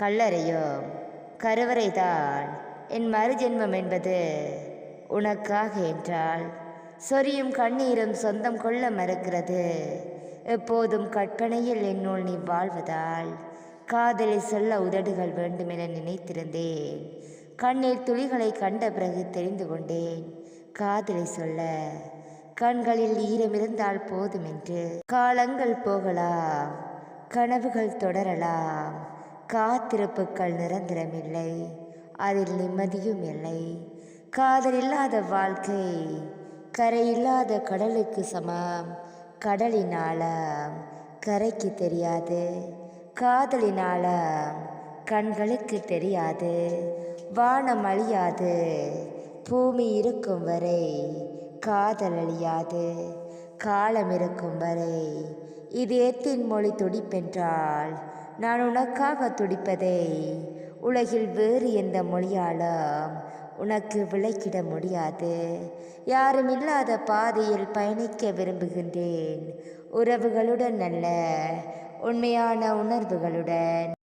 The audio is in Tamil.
கல்லறையோ? கருவறைதான். என் மறுஜென்மம் என்பது உனக்காக என்றால் சொரியும் கண்ணீரும் சொந்தம் கொள்ள மறுக்கிறது. எப்போதும் கற்பனையில் என்னுள் நீ வாழ்வதால் காதலை சொல்ல உதடுகள் வேண்டுமென நினைத்திருந்தேன். கண்ணீர் துளிகளை கண்ட பிறகு தெரிந்து கொண்டேன். காதலை சொல்ல கண்களில் ஈரமிருந்தால் போதும் என்று காலங்கள் போகலாம் கனவுகள் தொடரலாம். காத்திருப்புக்கள் நிரந்தரமில்லை. அதில் நிம்மதியும் இல்லை. காதல் இல்லாத வாழ்க்கை கரையில்லாத கடலுக்கு சமம். கடலின் கரைக்கு தெரியாது. காதலினால கண்களுக்கு தெரியாது. வானம் அழியாது. பூமி இருக்கும் வரை காதல் அழியாது. காலம் இருக்கும் வரை இதயத்தின் மொழி துடிப்பென்றால் நான் உனக்காக துடிப்பதை. உலகில் வேறு எந்த மொழியாலும் உனக்கு விளக்கிட முடியாது. யாரும் இல்லாத பாதையில் பயணிக்க விரும்புகின்றேன். உறவுகளுடன் அல்ல உண்மையான உணர்வுகளுடன்.